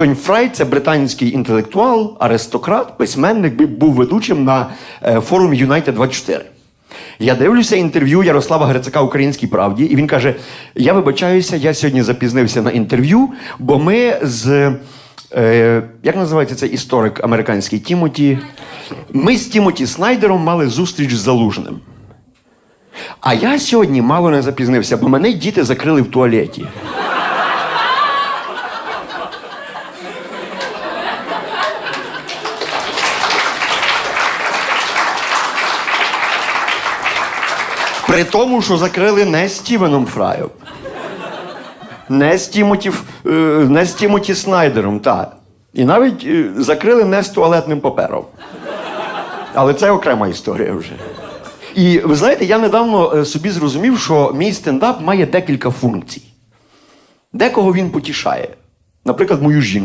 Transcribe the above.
Фрай це британський інтелектуал, аристократ, письменник, був ведучим на е, форумі Юнайтед 24. Я дивлюся інтерв'ю Ярослава Грицака Українській правді, і він каже: Я вибачаюся, я сьогодні запізнився на інтерв'ю, бо ми з. Е, як називається цей історик американський Тімоті? Ми з Тімоті Снайдером мали зустріч з залужним. А я сьогодні мало не запізнився, бо мене діти закрили в туалеті. При тому, що закрили не Стівеном Фраєм. Не з Тімоті, е, не з Тімоті Снайдером, так. І навіть е, закрили не з туалетним папером. Але це окрема історія вже. І ви знаєте, я недавно е, собі зрозумів, що мій стендап має декілька функцій. Декого він потішає. Наприклад, мою жінку.